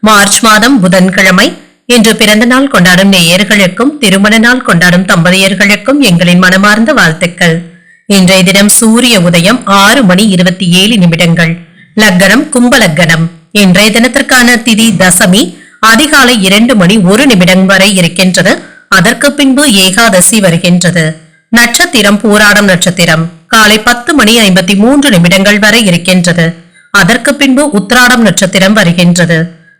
March மாதம் புதன்கிழமை. இன்று பிறந்த நாள் கொண்டாடும் நேயர்களுக்கும் திருமண நாள் கொண்டாடும் தம்பதியர்களுக்கும் எங்களின் மனமார்ந்த வாழ்த்துக்கள். இன்றைய தினம் சூரிய உதயம் ஆறு மணி இருபத்தி ஏழு நிமிடங்கள். லக்கணம் கும்பலக்கணம். இன்றைய தினத்திற்கான திதி தசமி அதிகாலை இரண்டு மணி ஒரு நிமிடம் வரை இருக்கின்றது. அதற்கு பின்பு ஏகாதசி வருகின்றது. நட்சத்திரம் பூராடம் நட்சத்திரம். காலை பத்து மணி ஐம்பத்தி மூன்று நிமிடங்கள் வரை இருக்கின்றது. அதற்கு பின்பு உத்ராடம் நட்சத்திரம் வருகின்றது.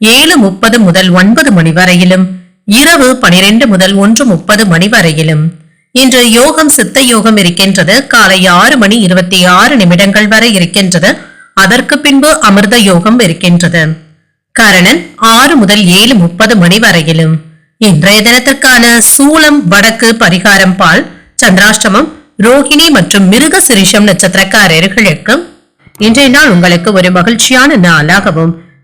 ஏழு முப்பது முதல் ஒன்பது மணி வரையிலும் இரவு பனிரெண்டு முதல் ஒன்று முப்பது மணி வரையிலும். இன்று யோகம் சித்த யோகம் இருக்கின்றது. காலை ஆறு மணி இருபத்தி ஆறு நிமிடங்கள் வரை இருக்கின்றது. அதற்கு பின்பு அமிர்த யோகம் இருக்கின்றது. கரணன் ஆறு முதல் ஏழு முப்பது மணி வரையிலும். இன்றைய தினத்திற்கான சூலம் வடக்கு பரிகாரம் பால் சந்திராஷ்டமம் ரோஹிணி மற்றும் மிருக சிரிஷம் நட்சத்திரக்காரர்களுக்கு இன்றைய நாள் உங்களுக்கு ஒரு மகிழ்ச்சியான நாளாகவும்